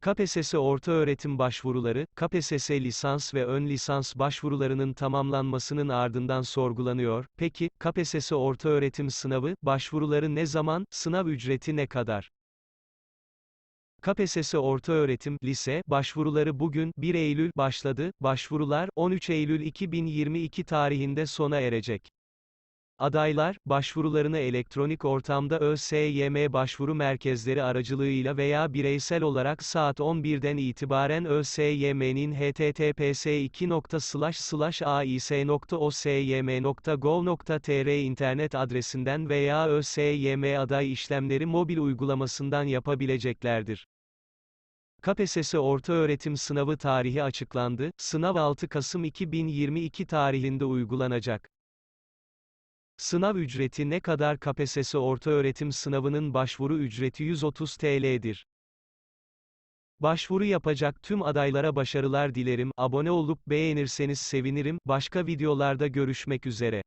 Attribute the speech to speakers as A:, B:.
A: KPSS ortaöğretim başvuruları, KPSS lisans ve ön lisans başvurularının tamamlanmasının ardından sorgulanıyor. Peki, KPSS ortaöğretim sınavı, başvuruları ne zaman, sınav ücreti ne kadar? KPSS ortaöğretim, lise, başvuruları bugün, 1 Eylül, başladı, başvurular, 13 Eylül 2022 tarihinde sona erecek. Adaylar, başvurularını elektronik ortamda ÖSYM başvuru merkezleri aracılığıyla veya bireysel olarak saat 11'den itibaren ÖSYM'nin https://ais.osym.gov.tr internet adresinden veya ÖSYM aday işlemleri mobil uygulamasından yapabileceklerdir. KPSS ortaöğretim sınavı tarihi açıklandı, sınav 6 Kasım 2022 tarihinde uygulanacak. Sınav ücreti ne kadar KPSS ortaöğretim sınavının başvuru ücreti 130 TL'dir. Başvuru yapacak tüm adaylara başarılar dilerim, abone olup beğenirseniz sevinirim, başka videolarda görüşmek üzere.